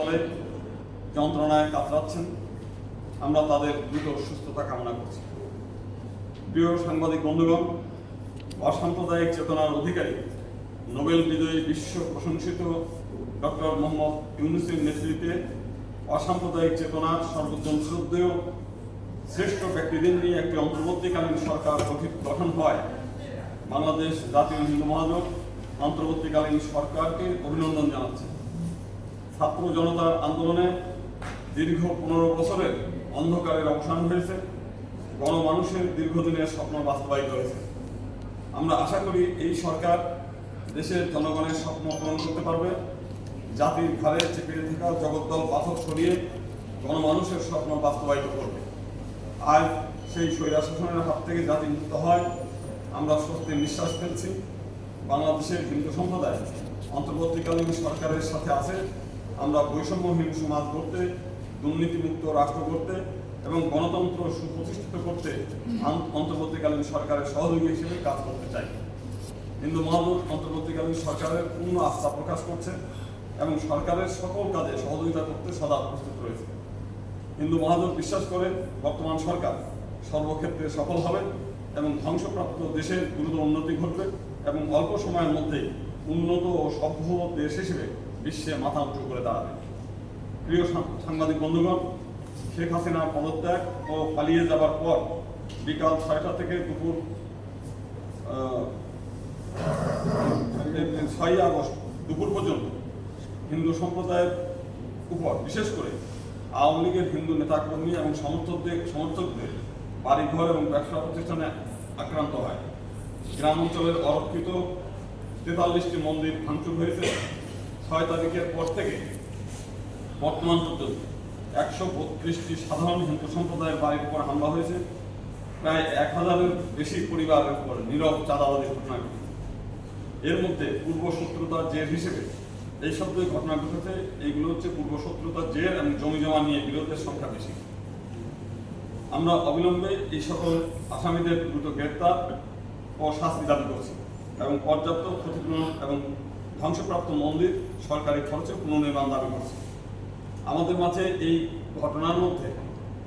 হাসপাতালে যন্ত্রণায় কাতরাচ্ছেন। আমরা তাদের দ্রুত সুস্থতা কামনা করছি। প্রিয় সাংবাদিক বন্ধুগণ, অসাম্প্রদায়িক চেতনার অধিকারী, নোবেল বিজয়ী বিশ্ব প্রশংসিত ডক্টর মোহাম্মদ ইউনুসের নেতৃত্বে অসাম্প্রদায়িক চেতনা সর্বজন শ্রদ্ধেয় শ্রেষ্ঠ ব্যক্তিদের নিয়ে একটি অন্তর্বর্তীকালীন সরকার গঠন হয়। বাংলাদেশ জাতীয় হিন্দু মহাজোট অন্তর্বর্তীকালীন সরকারকে অভিনন্দন জানাচ্ছে। ছাত্র জনতার আন্দোলনে দীর্ঘ পনেরো বছরের অন্ধকারের অবসান হয়েছে। গণমানুষের দীর্ঘদিনের স্বপ্ন বাস্তবায়িত হয়েছে। আমরা আশা করি এই সরকার দেশের জনগণের স্বপ্ন পূরণ করতে পারবে। জাতির ঘাড়ে চেপে থাকা জগদ্দল পাথর সরিয়ে গণমানুষের স্বপ্ন বাস্তবায়িত করবে। আজ সেই স্বৈরা শাসনের হাত থেকে জাতি মুক্ত হয়। আমরা স্বস্তির নিঃশ্বাস ফেলছি। বাংলাদেশের হিন্দু সম্প্রদায় অন্তর্বর্তীকালীন সরকারের সাথে আছে। আমরা বৈষম্যহীন সমাজ করতে দুর্নীতিমুক্ত রাষ্ট্র করতে এবং গণতন্ত্র সুপ্রতিষ্ঠিত করতে অন্তর্বর্তীকালীন সরকারের সহযোগী হিসেবে কাজ করতে চাই। হিন্দু মহাজোট অন্তর্বর্তীকালীন সরকারের পূর্ণ আস্থা প্রকাশ করছে এবং সরকারের সকল কাজে সহযোগিতা করতে সদা প্রস্তুত রয়েছে। হিন্দু মহাজোট বিশ্বাস করে বর্তমান সরকার সর্বক্ষেত্রে সফল হবে এবং ধ্বংসপ্রাপ্ত দেশের দ্রুত উন্নতি ঘটবে এবং অল্প সময়ের মধ্যে উন্নত ও সভ্য দেশ হিসেবে বিশ্বে মাথা উঁচু করে দাঁড়াবে। প্রিয় সাংবাদিক বন্ধুগণ, শেখ হাসিনার পদত্যাগ ও পালিয়ে যাবার পর বিকাল ছয়টা থেকে দুপুর ছয়ই আগস্ট দুপুর পর্যন্ত হিন্দু সম্প্রদায়ের উপর, বিশেষ করে আওয়ামী লীগের হিন্দু নেতাকর্মী এবং সমর্থকদের সমর্থকদের বাড়িঘর এবং ব্যবসা প্রতিষ্ঠানে আক্রান্ত হয়। গ্রাম অঞ্চলের অরক্ষিত তেতাল্লিশটি মন্দির ভাঙচুর হয়েছে। ছয় তারিখের পর থেকে বর্তমান পর্যন্ত একশো বত্রিশটি সাধারণ হিন্দু সম্প্রদায়ের বাড়ির উপর হামলা হয়েছে। প্রায় এক হাজারের বেশি পরিবারের উপর নীরব চাঁদাবাদের ঘটনা ঘটেছে। এর মধ্যে পূর্ব শত্রুতার জের হিসেবে এই সব যে ঘটনা ঘটেছে। এইগুলো হচ্ছে পূর্ব শত্রুতার জের এবং জমি জমা নিয়ে বিরোধের সংখ্যা বেশি। আমরা অবিলম্বে এই সকল আসামিদের দ্রুত গ্রেপ্তার ও শাস্তি দাবি করছি এবং পর্যাপ্ত ক্ষতিপূরণ এবং ধ্বংসপ্রাপ্ত মন্দির সরকারি খরচে পুনর্নির্মাণ দাবি করছি। আমাদের মাঝে এই ঘটনার মধ্যে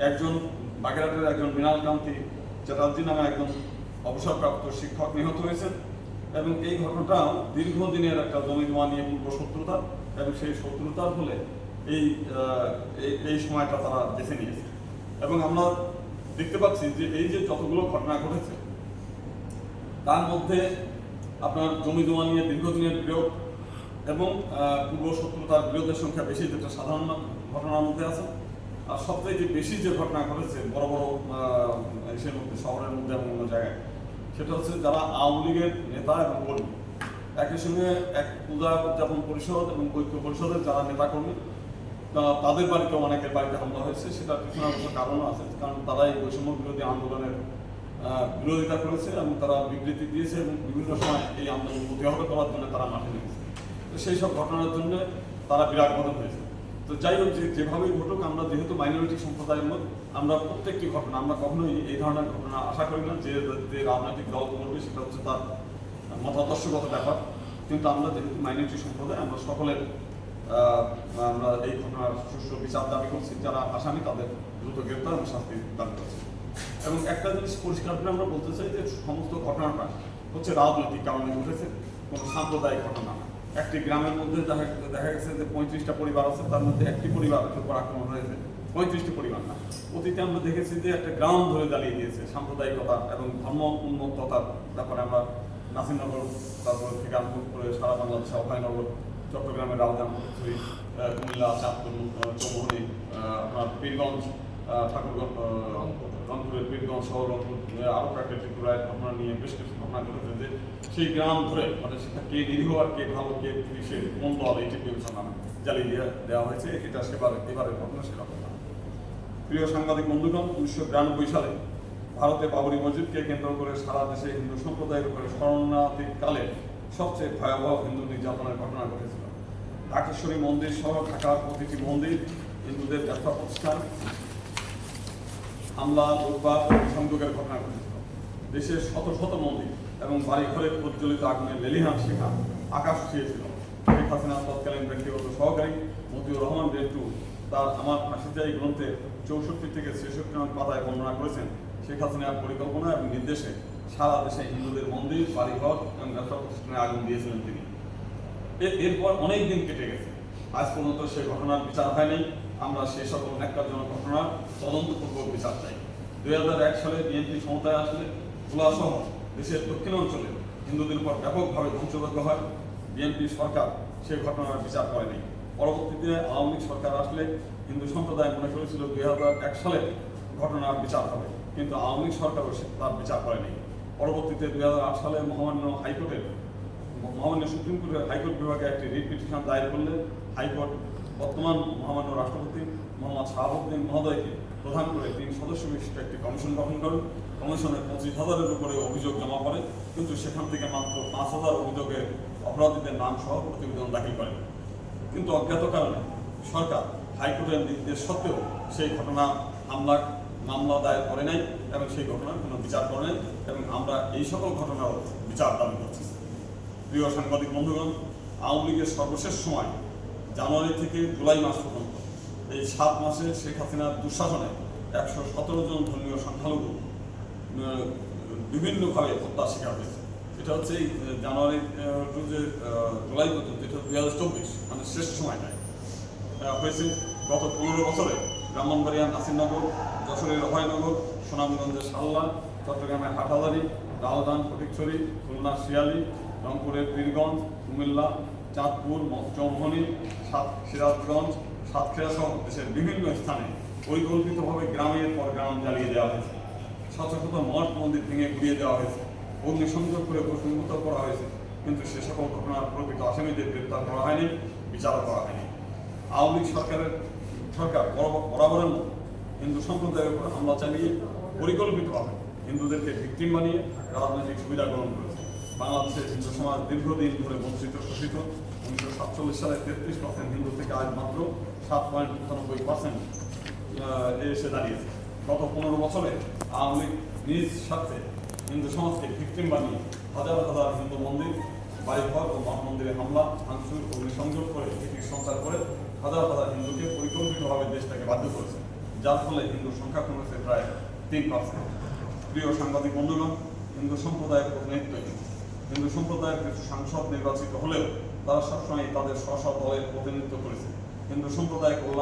একজন বাগেরহাটের একজন মৃণাল কান্তি চ্যাটার্জি নামে একজন অবসরপ্রাপ্ত শিক্ষক নিহত হয়েছেন এবং এই ঘটনাটাও দীর্ঘদিনের একটা জমি জমা নিয়ে পূর্ব শত্রুতা এবং সেই শত্রুতার ফলে এই- এই সময়টা তারা বেছে নিয়েছে। এবং আমরা দেখতে পাচ্ছি যে এই যে যতগুলো ঘটনা ঘটেছে, তার মধ্যে আপনার জমি জমা নিয়ে দীর্ঘদিনের বিরোধ এবং পূর্ব শত্রুতার বিরোধের সংখ্যা বেশি যেটা সাধারণ ঘটনার মধ্যে আছে। আর সবথেকে বেশি যে ঘটনা ঘটেছে বড় বড় দেশের মধ্যে, শহরের মধ্যে এবং অন্য জায়গায়, সেটা হচ্ছে যারা আওয়ামী লীগের নেতা এবং কর্মী। একই সঙ্গে এক পূজা উদযাপন পরিষদ এবং ঐক্য পরিষদের যারা নেতা কর্মী তাদের বাড়িতে অনেকের বাড়িতে হামলা হয়েছে। সেটার পিছনে অবশ্য কারণও আছে, কারণ তারা এই বৈষম্য বিরোধী আন্দোলনের বিরোধিতা করেছে এবং তারা বিবৃতি দিয়েছে এবং বিভিন্ন সময় এই আন্দোলন প্রতিহত করার জন্য তারা মাঠে নেমেছে। তো সেই সব ঘটনার জন্য তারা বিরাট বদল হয়েছে। তো যাই হোক, যে যেভাবেই ঘটুক, আমরা যেহেতু মাইনরিটি সম্প্রদায়ের মধ্যে আমরা প্রত্যেকটি ঘটনা, আমরা কখনোই এই ধরনের ঘটনা আশা করি না যে যে রাজনৈতিক দল করবে সেটা হচ্ছে তার মতাদর্শগত ব্যাপার। কিন্তু আমরা যেহেতু মাইনরিটি সম্প্রদায়, আমরা সকলের আমরা এই ঘটনার সুষ্ঠু বিচার দাবি করছি। যারা আসামি, তাদের দ্রুত গ্রেপ্তার এবং শাস্তি দাবি করছি। এবং একটা জিনিস পরিষ্কার করে আমরা বলতে চাই যে সমস্ত ঘটনাটা হচ্ছে রাজনৈতিক কারণে ঘটেছে, কোনো সাম্প্রদায়িক ঘটনা একটি গ্রামের মধ্যে দেখা দেখা গেছে যে পঁয়ত্রিশটা পরিবার আছে, তার মধ্যে একটি পরিবারের উপর আক্রমণ হয়েছে। পঁয়ত্রিশটি পরিবার না। অতীতে আমরা দেখেছি যে একটা গ্রাম ধরে দাঁড়িয়ে দিয়েছে সাম্প্রদায়িকতা এবং ধর্ম উন্মুক্ততার ব্যাপারে আমরা নাসিরনগর তারপর থেকে আরম্ভ করে সারা বাংলাদেশে, অভয়নগর, চট্টগ্রামের রাউজান কুমিল্লা, চাঁদপুর চৌমুহনী আপনার পীরগঞ্জ ঠাকুরগঞ্জ রংপুরের পীরগঞ্জ সহ রংপুর আরও কয়েকটা ত্রিপুরায় ঘটনা নিয়ে বেশ কিছু ঘটনা ঘটেছে যে সেই গ্রাম ধরে মানে সেটা কে নিরীহ আর কে ভালো, কে সে কোন দল এইটি বিবেচনা জ্বালিয়ে দিয়ে দেওয়া হয়েছে। এটা সেবার, এবারের ঘটনা সেরকম না প্রিয় সাংবাদিক বন্ধুগণ, উনিশশো বিরানব্বই সালে ভারতে বাবরি মসজিদকে কেন্দ্র করে সারা দেশে হিন্দু সম্প্রদায়ের উপরে শরণার্থী কালে সবচেয়ে ভয়াবহ হিন্দু নির্যাতনের ঘটনা ঘটেছিল। ঢাকেশ্বরী মন্দির সহ ঢাকার প্রতিটি মন্দির হিন্দুদের ব্যবসা প্রতিষ্ঠান হামলা, লুটপাট সংযোগের ঘটনা ঘটেছিল। দেশের শত শত মন্দির এবং বাড়ি ঘরে প্রজ্বলিত আগুনের লেলিহান শেখা আকাশ ছুঁয়েছিল। শেখ হাসিনা তৎকালীন ব্যক্তিগত সহকারী মতিউর রহমান বিরুদ্ধে তার আমার ফাঁসিতে এই গ্রন্থে চৌষট্টি থেকে ছেষট্টি নং পাতায় বর্ণনা করেছেন। শেখ হাসিনার পরিকল্পনা এবং নির্দেশে সারা দেশে হিন্দুদের মন্দির, বাড়িঘর এবং ব্যবসা প্রতিষ্ঠানে আগুন দিয়েছিলেন তিনি। এরপর অনেক দিন কেটে গেছে। আজ পর্যন্ত সে ঘটনার বিচার হয়নি। আমরা সে সকল ন্যাক্কারজনক ঘটনার তদন্তপূর্বক বিচার চাই। দুই হাজার এক সালে বিএনপি ক্ষমতায় আসলে সহ দেশের দক্ষিণ অঞ্চলে হিন্দুদের উপর ব্যাপকভাবে ধ্বংসযজ্ঞ হয়। বিএনপি সরকার সে ঘটনার বিচার করেনি পরবর্তীতে আওয়ামী লীগ সরকার আসলে হিন্দু সম্প্রদায় মনে করেছিল দুই হাজার এক সালে ঘটনার বিচার হবে, কিন্তু আওয়ামী লীগ সরকারও সে তার বিচার করেনি পরবর্তীতে দুই হাজার আট সালে মহামান্য হাইকোর্টের, মহামান্য সুপ্রিম কোর্টের হাইকোর্ট বিভাগে একটি রিট পিটিশন দায়ের করলে হাইকোর্ট বর্তমান মহামান্য রাষ্ট্রপতি মোহাম্মদ শাহাবুদ্দিন মহোদয়কে প্রধান করে তিন সদস্য বিশিষ্ট একটি কমিশন গঠন করেন। কমিশনে পঁচিশ হাজারের উপরে অভিযোগ জমা পড়ে, কিন্তু সেখান থেকে মাত্র পাঁচ হাজার অভিযোগের অপরাধীদের নাম সহ প্রতিবেদন দাখিল করেন। কিন্তু অজ্ঞাত কারণে সরকার হাইকোর্টের নির্দেশ সত্ত্বেও সেই ঘটনা হামলা মামলা দায়ের করে নাই এবং সেই ঘটনার কোনো বিচার করে নাই এবং আমরা এই সকল ঘটনারও বিচার দাবি করছি। প্রিয় সাংবাদিক বন্ধুগণ, আওয়ামী লীগের সর্বশেষ সময় জানুয়ারি থেকে জুলাই মাস পর্যন্ত। এই সাত মাসে শেখ হাসিনার দুঃশাসনে একশো সতেরো জন ধর্মীয় সংখ্যালঘু বিভিন্নভাবে হত্যা শিকার হয়েছে। এটা হচ্ছে এই, জানুয়ারি টু যে জুলাই পর্যন্ত এটা দুই হাজার চব্বিশ মানে শেষ সময়টায় হয়েছে গত পনেরো বছরে ব্রাহ্মণবাড়িয়া নাসিরনগর যশোরের অভয়নগর সুনামগঞ্জের সাল্লা চট্টগ্রামের হাটাদারি রাউদান ফটিকছড়ি খুলনার শিয়ালি রংপুরের পীরগঞ্জ কুমিল্লা চাঁদপুর সাত সিরাজগঞ্জ সাতক্ষীরা সহ দেশের বিভিন্ন স্থানে পরিকল্পিতভাবে গ্রামের পর গ্রাম জ্বালিয়ে দেওয়া হয়েছে। শত শত মঠ মন্দির ভেঙে ঘুরিয়ে দেওয়া হয়েছে। অগ্নিসংযোগ করে প্রশ্নমুক্ত করা হয়েছে। কিন্তু সে সকল ঘটনার প্রকৃত আসামিদের গ্রেপ্তার করা হয়নি বিচার করা হয়নি। আওয়ামী লীগ সরকারের সরকার বরাবর- বরাবরের মতো হিন্দু সম্প্রদায়ের উপর হামলা চালিয়ে পরিকল্পিতভাবে হিন্দুদেরকে ভিক্টিম বানিয়ে রাজনৈতিক সুবিধা গ্রহণ করেছে। বাংলাদেশের হিন্দু সমাজ দীর্ঘদিন ধরে বঞ্চিত, শোষিত উনিশশো সাতচল্লিশ সালে তেত্রিশ পার্সেন্ট হিন্দু থেকে আজ মাত্র সাত পয়েন্ট পঁচানব্বই পার্সেন্ট এসে দাঁড়িয়েছে। গত পনেরো বছরে আওয়ামী লীগ নিজ স্বার্থে হিন্দু সমাজকে ভিক্টিম বানিয়ে হাজার হাজার হিন্দু মন্দির, বাড়িঘর ও মঠ মন্দিরে হামলা, ভাঙচুর, অগ্নিসংযোগ করে ভীতি সঞ্চার করে হাজার হাজার হিন্দুকে পরিকল্পিতভাবে দেশ থেকে বাধ্য করেছে, যার ফলে হিন্দু সংখ্যা কমেছে প্রায় তিন পার্সেন্ট। প্রিয় সাংবাদিক বন্ধুগণ, হিন্দু সম্প্রদায়ের প্রতিনিধিত্বহীন হিন্দু সম্প্রদায়ের কিছু সাংসদ নির্বাচিত হলেও তারা সবসময় তাদের স্ব দলের প্রতিনিধিত্ব করেছে। হিন্দু সম্প্রদায় কল্যাণ